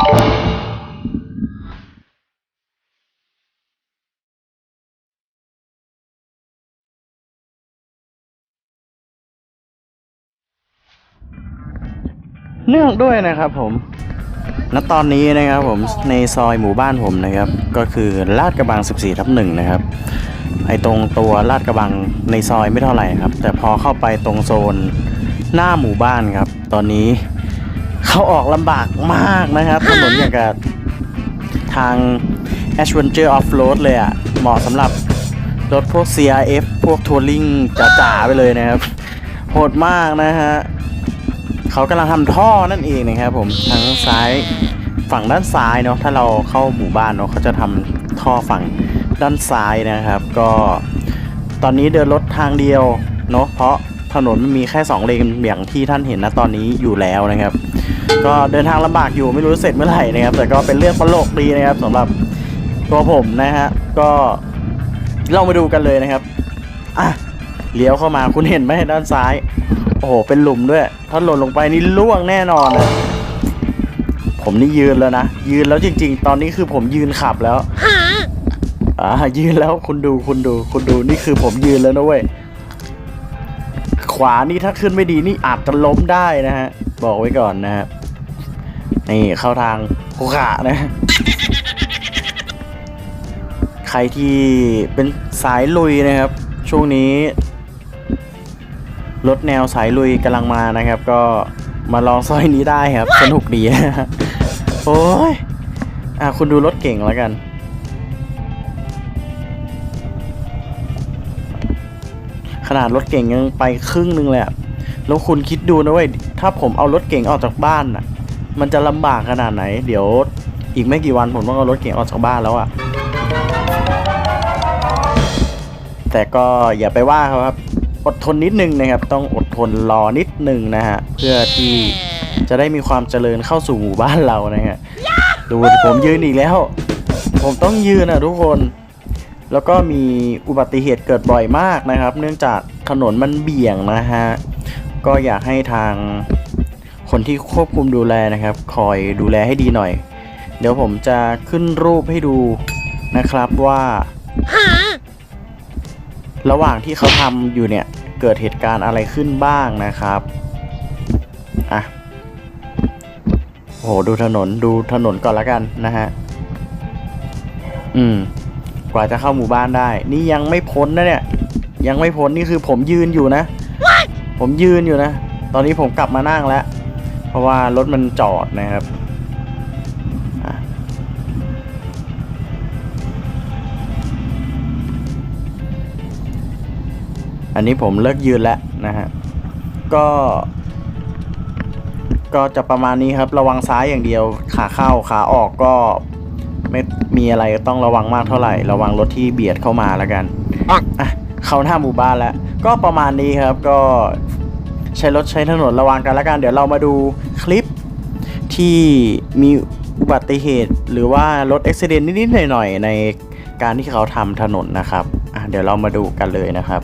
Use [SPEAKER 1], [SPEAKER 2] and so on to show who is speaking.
[SPEAKER 1] เนื่องด้วยนะครับผม ณ ตอนนี้นะครับผมในซอยหมู่บ้านผมนะครับ ก็คือลาดกระบัง 14ทับหนึ่งนะครับ ไอตรงตัวลาดกระบังในซอยไม่เท่าไหร่ครับ แต่พอเข้าไปตรงโซนหน้าหมู่บ้านครับ ตอนนี้ เขาออกลำบากมากนะครับถนนอย่างกับทาง Adventure Off Road เลยอะ่ะ เหมาะสำหรับรถพวก CRF พวกทัวริงจ๋าๆไปเลยนะครับ โหดมากนะฮะเขากำลังทำท่อนั่นเองนะครับผมทั้งซ้ายฝั่งด้านซ้ายเนาะถ้าเราเข้าหมู่บ้านเนาะเขาจะทำท่อฝั่งด้านซ้ายนะครับ ก็ตอนนี้เดินรถทางเดียวเนาะเพราะ ถนนมันมีแค่2เลนอย่างที่ท่านเห็นนะตอนนี้อยู่แล้วนะครับ ก็เดินทางลำบากอยู่ไม่รู้เสร็จเมื่อไหร่นะครับ แต่ก็เป็นเรื่องตลกดีนะครับสำหรับตัวผมนะฮะก็เรามาดูกันเลยนะครับอะเลี้ยวเข้ามาคุณเห็นไหมด้านซ้าย โอ้โหเป็นหลุมด้วย ถ้าหล่นลงไปนี่ล่วงแน่นอนอะผมนี่ยืนแล้วนะ ยืนแล้วจริง ๆ ตอนนี้คือผมยืนขับแล้วอ่ายืนแล้วคุณดูคุณดูคุณดูนี่คือผมยืนแล้วนะเว้ย วานี่ถ้าขึ้นไม่ดีนี่อาจจะล้มได้นะฮะ บอกไว้ก่อนนะฮะนี่เข้าทางคุขะนะ ใครที่เป็นสายลุยนะครับ ช่วงนี้รถแนวสายลุยกำลังมานะครับ ก็มาลองซอยนี้ได้ครับ สนุกดี โอ้ยอะคุณดูรถเก่งแล้วกัน ขนาดรถเก่งยังไปครึ่งนึงเลยอะแล้วคุณคิดดูนะเว้ยถ้าผมเอารถเก่งออกจากบ้านน่ะ มันจะลำบากขนาดไหน เดี๋ยวอีกไม่กี่วันผมต้องเอารถเก่งออกจากบ้านแล้วอะแต่ก็อย่าไปว่าเขาครับ อดทนนิดนึงนะครับ ต้องอดทนรอนิดนึงนะฮะเพื่อที่จะได้มีความเจริญเข้าสู่หมู่บ้านเรานะฮะดูผมยืนอีกแล้ว ผมต้องยืนนะทุกคน แล้วก็มีอุบัติเหตุเกิดบ่อยมากนะครับ เนื่องจากถนนมันเบี่ยงนะฮะ ก็อยากให้ทางคนที่ควบคุมดูแลนะครับ คอยดูแลให้ดีหน่อย เดี๋ยวผมจะขึ้นรูปให้ดูนะครับว่าระหว่างที่เขาทำอยู่เนี่ย เกิดเหตุการณ์อะไรขึ้นบ้างนะครับอะโหดูถนนดูถนนก่อนละกันนะฮะ อืม กว่าจะเข้าหมู่บ้านได้ นี่ยังไม่พ้นนะเนี่ย ยังไม่พ้นนี่คือผมยืนอยู่นะ ผมยืนอยู่นะ ตอนนี้ผมกลับมานั่งแล้ว เพราะว่ารถมันจอดนะครับอะอันนี้ผมเลิกยืนแล้วนะฮะ ก็ ก็จะประมาณนี้ครับ ระวังซ้ายอย่างเดียว ขาเข้าขาออกก็ ไม่มีอะไรต้องระวังมากเท่าไหร่ ระวังรถที่เบียดเข้ามาแล้วกันอะเข้าหน้าหมู่บ้านแล้ว ก็ประมาณนี้ครับก็ใช้รถใช้ถนนระวังกันแล้วกัน เดี๋ยวเรามาดูคลิปที่มีอุบัติเหตุ หรือว่ารถอุบิเหตุนิดๆหน่อยๆในการที่เขาทำถนนนะครับอะเดี๋ยวเรามาดูกันเลยนะครับ